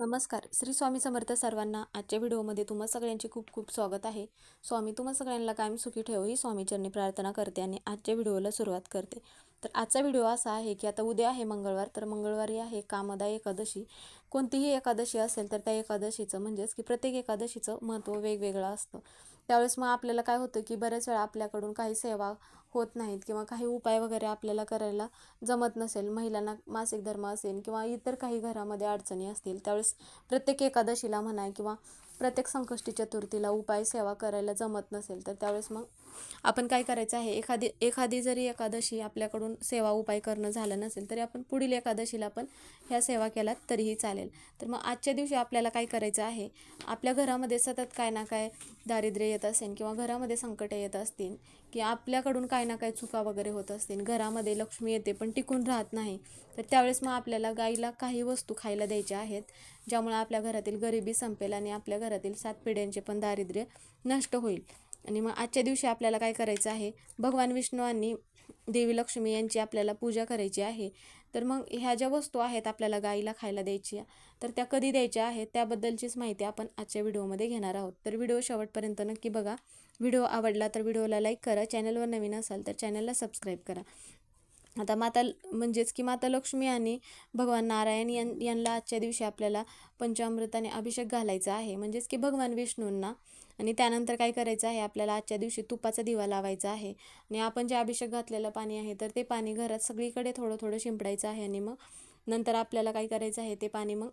नमस्कार. श्री स्वामी समर्थ सर्वांना आजच्या व्हिडिओमध्ये तुम्हा सगळ्यांचे खूप खूप स्वागत आहे. स्वामी तुम्हा सगळ्यांना कायम सुखी ठेव ही स्वामीचरणी प्रार्थना करते आणि आजच्या व्हिडिओला सुरुवात करते. तर आजचा व्हिडिओ असा आहे की आता उद्या आहे मंगळवार तर मंगळवारी आहे कामदा एकादशी. कोणतीही एकादशी असेल तर त्या एकादशीचं म्हणजेच की प्रत्येक एकादशीचं महत्त्व वेगवेगळं असतं. त्यावेळेस मग आपल्याला काय होतं की बऱ्याच वेळा आपल्याकडून काही सेवा होत नाहीत किंवा काही उपाय वगैरे आपल्याला करायला जमत नसेल. महिलांना मासिक धर्म असेल किंवा इतर काही घरामध्ये अडचणी असतील त्यावेळेस प्रत्येक एकादशीला म्हणा किंवा प्रत्येक संकष्टी चतुर्थीला उपाय सेवा करायला जमत नसेल तर त्यावेळेस मग आपण काय करायचं आहे? एखादी एखादी जरी एकादशी आपल्याकडून सेवा उपाय करणं झालं नसेल तरी आपण पुढील एकादशीला पण ह्या सेवा केल्यात तरीही चालेल. तर मग आजच्या दिवशी आपल्याला काय करायचं आहे? आपल्या घरामध्ये सतत काय ना काय दारिद्र्य येत असेल किंवा घरामध्ये संकटं येत असतील की आपल्याकडून काही ना काही चुका वगैरे होत असतील. घरामध्ये लक्ष्मी येते पण टिकून राहत नाही. तर त्यावेळेस मग आपल्याला गाईला काही वस्तू खायला द्यायच्या आहेत ज्यामुळे आपल्या घरातील गरिबी संपेल आणि आपल्या घरातील सात पिढ्यांचे पण दारिद्र्य नष्ट होईल. आणि मग आजच्या दिवशी आपल्याला काय करायचं आहे? भगवान विष्णू आणि देवी लक्ष्मी यांची आपल्याला पूजा करायची आहे. तर मग ह्या ज्या वस्तू आहेत आपल्याला गाईला खायला द्यायची तर त्या कधी द्यायच्या आहेत त्याबद्दलचीच माहिती आपण आजच्या व्हिडिओमध्ये घेणार आहोत. तर व्हिडिओ शेवटपर्यंत नक्की बघा. व्हिडिओ आवडला तर व्हिडिओला लाईक करा. चॅनलवर नवीन असाल तर चॅनलला सबस्क्राईब करा. आता माता म्हणजेच की माता लक्ष्मी आणि भगवान नारायण यां यांना आजच्या दिवशी आपल्याला पंचामृताने अभिषेक घालायचा आहे. म्हणजेच की भगवान विष्णूंना. आणि त्यानंतर काय करायचं आहे? आपल्याला आजच्या दिवशी तुपाचा दिवा लावायचा आहे. आणि आपण जे अभिषेक घातलेलं पाणी आहे तर ते पाणी घरात सगळीकडे थोडं थोडं शिंपडायचं आहे आणि मग नंतर आपल्याला काय करायचं आहे? ते पाणी मग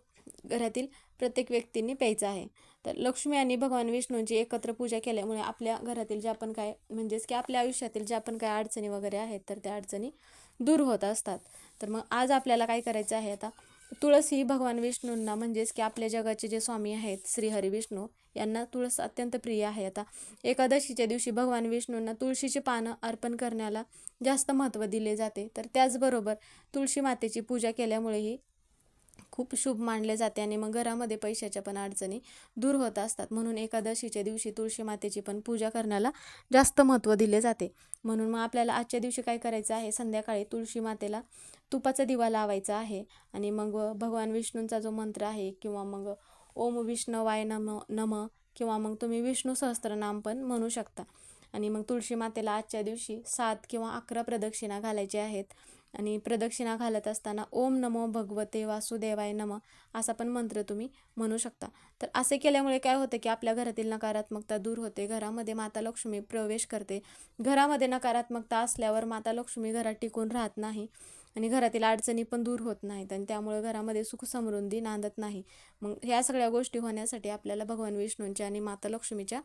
घरातील प्रत्येक व्यक्तींनी प्यायचं आहे. तर लक्ष्मी आणि भगवान विष्णूंची एकत्र पूजा केल्यामुळे आपल्या घरातील ज्या पण काय म्हणजेच की आपल्या आयुष्यातील ज्या पण काय अडचणी वगैरे आहेत तर त्या अडचणी दूर होत असतात. तर मग आज आपल्याला काय करायचं आहे आता? तुळस ही भगवान विष्णूंना म्हणजेच की आपल्या जगाचे जे स्वामी आहेत श्री विष्णू यांना तुळस अत्यंत प्रिय आहे. आता एकादशीच्या दिवशी भगवान विष्णूंना तुळशीची पानं अर्पण करण्याला जास्त महत्त्व दिले जाते. तर त्याचबरोबर तुळशी मातेची पूजा केल्यामुळेही खूप शुभ मानले जाते आणि मग घरामध्ये पैशाच्या पण अडचणी दूर होत असतात. म्हणून एकादशीच्या दिवशी तुळशी मातेची पण पूजा करण्याला जास्त महत्त्व दिले जाते. म्हणून मग आपल्याला आजच्या दिवशी काय करायचं आहे? संध्याकाळी तुळशी मातेला तुपाचा दिवा लावायचा आहे आणि मग भगवान विष्णूंचा जो मंत्र आहे किंवा मग ओम विष्णवाय नम नम किंवा मग तुम्ही विष्णू सहस्त्रनाम पण म्हणू शकता. आणि मग तुळशी मातेला आजच्या दिवशी सात किंवा अकरा प्रदक्षिणा घालायच्या आहेत. आणि प्रदक्षिणा घालत असताना ओम नमो भगवते वासुदेवाय नम असा पण मंत्र तुम्ही म्हणू शकता. तर असे केल्यामुळे काय होतं की आपल्या घरातील नकारात्मकता दूर होते. घरामध्ये माता लक्ष्मी प्रवेश करते. घरामध्ये नकारात्मकता असल्यावर माता लक्ष्मी घरात टिकून राहत नाही आणि घरातील अडचणी पण दूर होत नाहीत आणि त्यामुळे घरामध्ये सुख समृद्धी नांदत नाही. मग ह्या सगळ्या गोष्टी होण्यासाठी आपल्याला भगवान विष्णूंच्या आणि माता लक्ष्मीच्या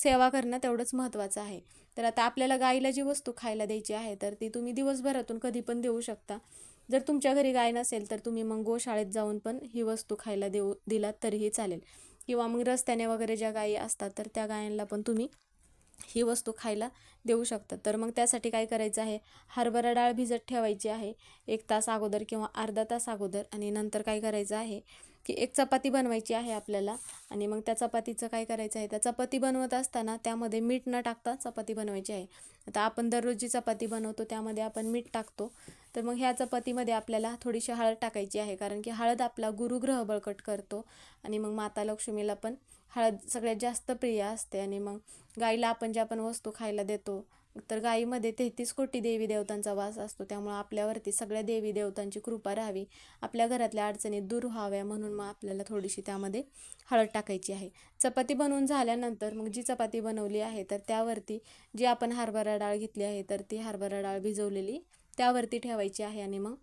सेवा करणं तेवढंच महत्त्वाचं आहे. तर आता आपल्याला गाईला जी वस्तू खायला द्यायची आहे तर ती तुम्ही दिवसभरातून कधी पण देऊ शकता. जर तुमच्या घरी गाय नसेल तर तुम्ही मग गोशाळेत जाऊन पण ही वस्तू खायला देऊ दिलात तरीही चालेल. किंवा मग रस्त्याने वगैरे ज्या गायी असतात तर त्या गायांना पण तुम्ही ही वस्तू खायला देऊ शकतात तर मग त्यासाठी काय करायचं आहे? हरभरा डाळ भिजत ठेवायची आहे एक तास अगोदर किंवा अर्धा तास अगोदर. आणि नंतर काय करायचं आहे? की एक चपाती बनवायची आहे आपल्याला. आणि मग त्या चपातीचं काय करायचं आहे? त्या चपाती बनवत असताना त्यामध्ये मीठ न टाकता चपाती बनवायची आहे. आता आपण दररोजची चपाती बनवतो त्यामध्ये आपण मीठ टाकतो. तर मग ह्या चपातीमध्ये आपल्याला थोडीशी हळद टाकायची आहे कारण की हळद आपला गुरुग्रह बळकट करतो. आणि मग माता लक्ष्मीला पण हळद सगळ्यात जास्त प्रिय असते. आणि मग गाईला आपण ज्या पण वस्तू खायला देतो तर गाईमध्ये तेहतीस कोटी देवी देवतांचा वास असतो. त्यामुळं आपल्यावरती सगळ्या देवी देवतांची कृपा राहावी. आपल्या घरातल्या अडचणी दूर व्हाव्या म्हणून मग आपल्याला थोडीशी त्यामध्ये हळद टाकायची आहे. चपाती बनवून झाल्यानंतर मग जी चपाती बनवली आहे तर त्यावरती जी आपण हरभरा डाळ घेतली आहे तर ती हरभरा डाळ भिजवलेली त्यावरती ठेवायची आहे आणि मग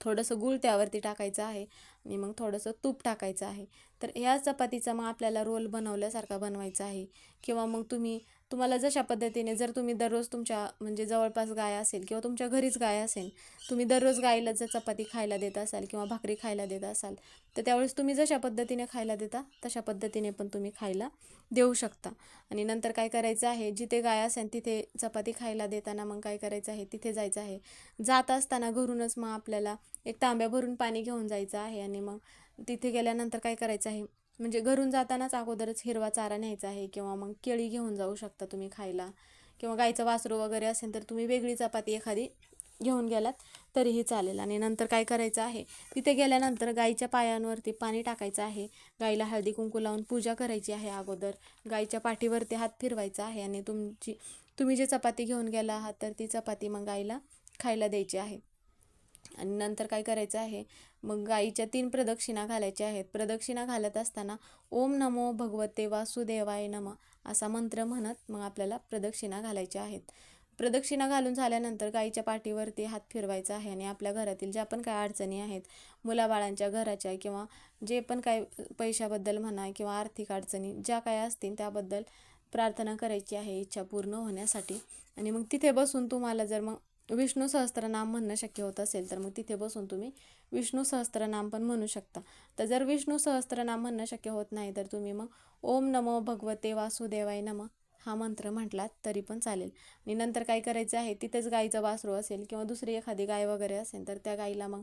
थोडंसं गूळ त्यावरती टाकायचं आहे आणि मग थोडंसं तूप टाकायचं आहे. तर ह्या चपातीचा मग आपल्याला रोल बनवल्यासारखा बनवायचा आहे. किंवा मग तुम्ही तुम्हाला जशा पद्धतीने जर तुम्ही दररोज तुमच्या म्हणजे जवळपास गाय असेल किंवा तुमच्या घरीच गाय असेल तुम्ही दररोज गायीला जर चपाती खायला देत असाल किंवा भाकरी खायला देत असाल तर त्यावेळेस तुम्ही जशा पद्धतीने खायला देता तशा पद्धतीने पण तुम्ही खायला देऊ शकता. आणि नंतर काय करायचं आहे जिथे गाय असेल तिथे चपाती खायला देताना मग काय करायचं आहे तिथे जायचं आहे. जात असताना घरूनच मग आपल्याला एक तांब्या भरून पाणी घेऊन जायचं आहे आणि मग तिथे गेल्यानंतर काय करायचं आहे म्हणजे घरून जातानाच अगोदरच हिरवा चारा न्यायचा आहे किंवा मग केळी घेऊन जाऊ शकता तुम्ही खायला. किंवा गाईचं वासरू वगैरे असेल तर तुम्ही वेगळी चपाती एखादी घेऊन गेलात तरीही चालेल. आणि नंतर काय करायचं आहे? तिथे गेल्यानंतर गाईच्या पायांवरती पाणी टाकायचं आहे. गाईला हळदी कुंकू लावून पूजा करायची आहे अगोदर. गाईच्या पाठीवरती हात फिरवायचा आहे आणि तुमची तुम्ही जे चपाती घेऊन गेला आहात तर ती चपाती मग गाईला खायला द्यायची आहे. आणि नंतर काय करायचं आहे? मग गाईच्या तीन प्रदक्षिणा घालायच्या आहेत. प्रदक्षिणा घालत असताना ओम नमो भगवते वासुदेवाय नम असा मंत्र म्हणत मग आपल्याला प्रदक्षिणा घालायच्या आहेत. प्रदक्षिणा घालून झाल्यानंतर गाईच्या पाठीवरती हात फिरवायचा आहे आणि आपल्या घरातील ज्या पण काय अडचणी आहेत मुलाबाळांच्या घराच्या किंवा जे पण काय पैशाबद्दल म्हणा किंवा आर्थिक अडचणी ज्या काय असतील त्याबद्दल प्रार्थना करायची आहे इच्छा पूर्ण होण्यासाठी. आणि मग तिथे बसून तुम्हाला जर मग विष्णू सहस्त्रनाम म्हणणं शक्य होत असेल तर मग तिथे बसून तुम्ही विष्णू सहस्त्रनाम पण म्हणू शकता. तर जर विष्णू सहस्त्रनाम म्हणणं शक्य होत नाही तर तुम्ही मग ओम नमो भगवते वासुदेवाय नम हा मंत्र म्हटलात तरी पण चालेल. आणि नंतर काय करायचं आहे तिथेच गाईचं वासरू असेल किंवा दुसरी एखादी गाय वगैरे असेल तर त्या गाईला मग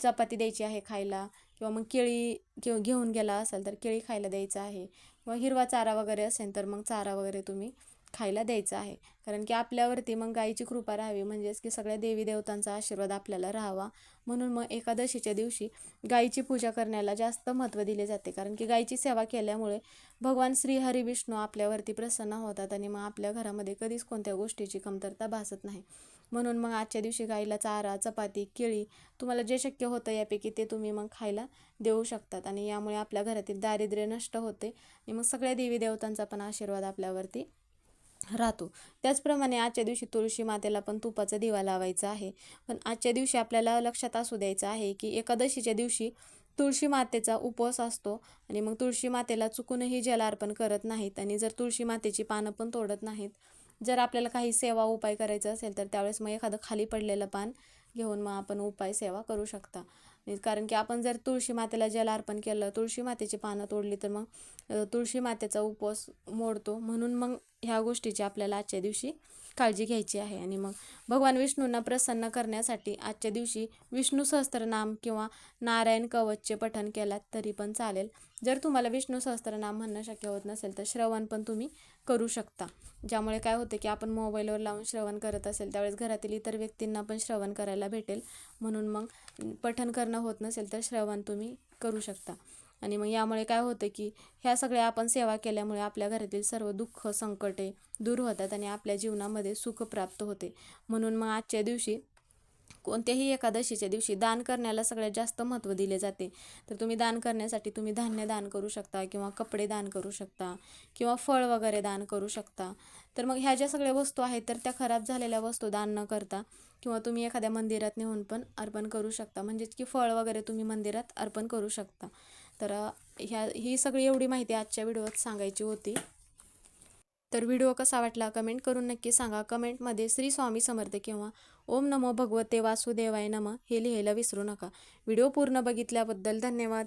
चपाती द्यायची आहे खायला किंवा मग केळी किंवा घेऊन गेला असेल तर केळी खायला द्यायचं आहे किंवा हिरवा चारा वगैरे असेल तर मग चारा वगैरे तुम्ही खायला द्यायचं आहे. कारण की आपल्यावरती मग गाईची कृपा राहावी. म्हणजेच की सगळ्या देवी देवतांचा आशीर्वाद आपल्याला राहावा. म्हणून मग एकादशीच्या दिवशी गाईची पूजा करण्याला जास्त महत्त्व दिले जाते. कारण की गाईची सेवा केल्यामुळे भगवान श्री हरी विष्णू आपल्यावरती प्रसन्न होतात आणि मग आपल्या घरामध्ये कधीच कोणत्या गोष्टीची कमतरता भासत नाही. म्हणून मग आजच्या दिवशी गाईला चारा चपाती केळी तुम्हाला जे शक्य होतं यापैकी ते तुम्ही मग खायला देऊ शकतात. आणि यामुळे आपल्या घरातील दारिद्र्य नष्ट होते. आणि मग सगळ्या देवी देवतांचा पण आशीर्वाद आपल्यावरती राहतो. त्याचप्रमाणे आजच्या दिवशी तुळशी मातेला पण तुपाचा दिवा लावायचा आहे. पण आजच्या दिवशी आपल्याला लक्षात असू द्यायचं आहे की एकादशीच्या दिवशी तुळशी मातेचा उपवास असतो आणि मग तुळशी मातेला चुकूनही जल अर्पण करत नाहीत आणि जर तुळशी मातेची पानं पण तोडत नाहीत जर आपल्याला काही सेवा उपाय करायचा असेल तर त्यावेळेस मग एखादं खाली पडलेलं पान घेऊन मग आपण उपाय सेवा करू शकता. कारण की आपण जर तुळशी मातेला जल अर्पण केलं तुळशी मातेची पानं तोडली तर मग तुळशी मातेचा उपवास मोडतो. म्हणून मग ह्या गोष्टीची आपल्याला आजच्या दिवशी काळजी घ्यायची आहे. आणि मग भगवान विष्णूंना प्रसन्न करण्यासाठी आजच्या दिवशी विष्णू सहस्त्रनाम किंवा नारायण कवचचे पठण केलात तरी पण चालेल. जर तुम्हाला विष्णू सहस्त्रनाम म्हणणं शक्य होत नसेल तर श्रवण पण तुम्ही करू शकता. ज्यामुळे काय होते की आपण मोबाईलवर लावून श्रवण करत असेल त्यावेळेस घरातील इतर व्यक्तींना पण श्रवण करायला भेटेल. म्हणून मग पठण करणं होत नसेल तर श्रवण तुम्ही करू शकता. आणि मग यामुळे काय होतं की ह्या सगळ्या आपण सेवा केल्यामुळे आपल्या घरातील सर्व दुःख संकटे दूर होतात आणि आपल्या जीवनामध्ये सुख प्राप्त होते. म्हणून मग आजच्या दिवशी कोणत्याही एकादशीच्या दिवशी दान करण्याला सगळ्यात जास्त महत्त्व दिले जाते. तर तुम्ही दान करण्यासाठी तुम्ही धान्य दान करू शकता किंवा कपडे दान करू शकता किंवा फळ वगैरे दान करू शकता. तर मग ह्या ज्या सगळ्या वस्तू आहेत तर त्या खराब झालेल्या वस्तू दान न करता किंवा तुम्ही एखाद्या मंदिरात नेऊन पण अर्पण करू शकता. म्हणजेच की फळ वगैरे तुम्ही मंदिरात अर्पण करू शकता. तर ह्या ही सगळी एवढी माहिती आजच्या व्हिडिओत सांगायची होती. तर व्हिडिओ कसा वाटला कमेंट करून नक्की सांगा. कमेंटमध्ये श्री स्वामी समर्थ किंवा ओम नमो भगवते वासुदेवाय नम हे लिहायला विसरू नका. व्हिडिओ पूर्ण बघितल्याबद्दल धन्यवाद.